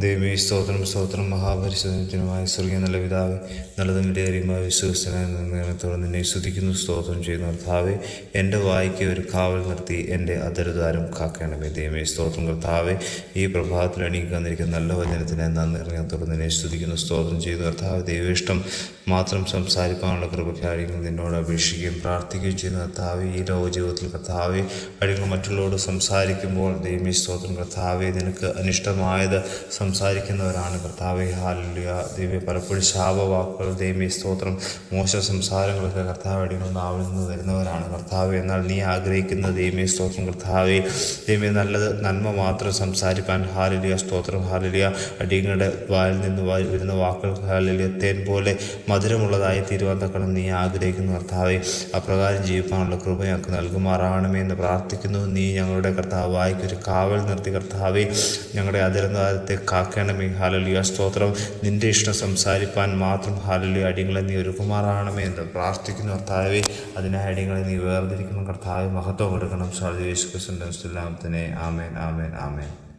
ദൈവമേ സ്തോത്രം സ്തോത്രം മഹാപരിശോധനത്തിനുമായി സ്വർഗീയ നല്ല പിതാവ് നല്ലതും വിലയേറിയുമായ വിശ്വസനായ നിർണയത്തോടെ നിന്നെ സ്തുതിക്കുന്നു സ്തോത്രം ചെയ്യുന്ന. കർത്താവെ എന്റെ വായിക്ക് ഒരു കാവൽ നിർത്തി എന്റെ അതരുതാരം കാക്കണമേ. ദൈവമേ സ്തോത്രം കർത്താവെ ഈ പ്രഭാതത്തിൽ അണിയിക്കാൻ വന്നിരിക്കുന്ന നല്ല വചനത്തിനെ നന്ദി നിർണയത്തോടെ നിന്നെ സ്തുതിക്കുന്നു സ്തോത്രം ചെയ്യുന്ന. കർത്താവ് ദൈവേഷ്ടം മാത്രം സംസാരിക്കാനുള്ള കൃപക്കാരികൾ നിന്നോട് അപേക്ഷിക്കുകയും പ്രാർത്ഥിക്കുകയും ചെയ്യുന്ന. കർത്താവ് ഈ ലോക ജീവിതത്തിൽ കർത്താവെ അടികൾ മറ്റുള്ളവരോട് സംസാരിക്കുമ്പോൾ ദൈവമേ സ്തോത്രം കർത്താവെ നിനക്ക് അനിഷ്ടമായത് സംസാരിക്കുന്നവരാണ്. കർത്താവെ ഹാലുയ ദൈവം പലപ്പോഴും ശാപവാക്കുകൾ ദൈവമേ സ്തോത്രം മോശ സംസാരങ്ങളൊക്കെ കർത്താവ് അടികൾ നാവിൽ നിന്ന് വരുന്നവരാണ്. കർത്താവ് എന്നാൽ നീ ആഗ്രഹിക്കുന്ന ദൈവമേ സ്തോത്രം. കർത്താവെ ദൈവമേ നല്ലത് നന്മ മാത്രം സംസാരിക്കാൻ ഹാലുലിയ സ്തോത്രം. ഹാലുലിയ അടിയങ്ങളുടെ വായിൽ നിന്ന് വരുന്ന വാക്കുകൾ ഹാലുലിയ തേൻ പോലെ മധുരമുള്ളതായി തീരുവാൻ തക്കണം നീ ആഗ്രഹിക്കുന്ന. കർത്താവെ അപ്രകാരം ജീവിക്കാനുള്ള കൃപ ഞങ്ങൾക്ക് നൽകുമാറാണമേ എന്ന് പ്രാർത്ഥിക്കുന്നു. നീ ഞങ്ങളുടെ കർത്താവ്. വായിക്കൊരു കാവൽ നിർത്തി കർത്താവെ. ഞങ്ങളുടെ അതിരന്താരത്തെ കാക്കണമേ. ഹാലലിയ സ്തോത്രം. നിന്റെ ഇഷ്ടം സംസാരിപ്പാൻ മാത്രം ഹാലലിയ അടിയങ്ങളെ നീ ഒരുക്കുമാറാണമേ എന്ന് പ്രാർത്ഥിക്കുന്നു കർത്താവെ. അതിനായി അടിയങ്ങളെ നീ വേർതിരിക്കുന്ന കർത്താവ് മഹത്വം കൊടുക്കണം. സാധു യേശു ക്രിസ്തുവിന്റെ നാമത്തിനെ ആമേൻ ആമേൻ ആമേൻ.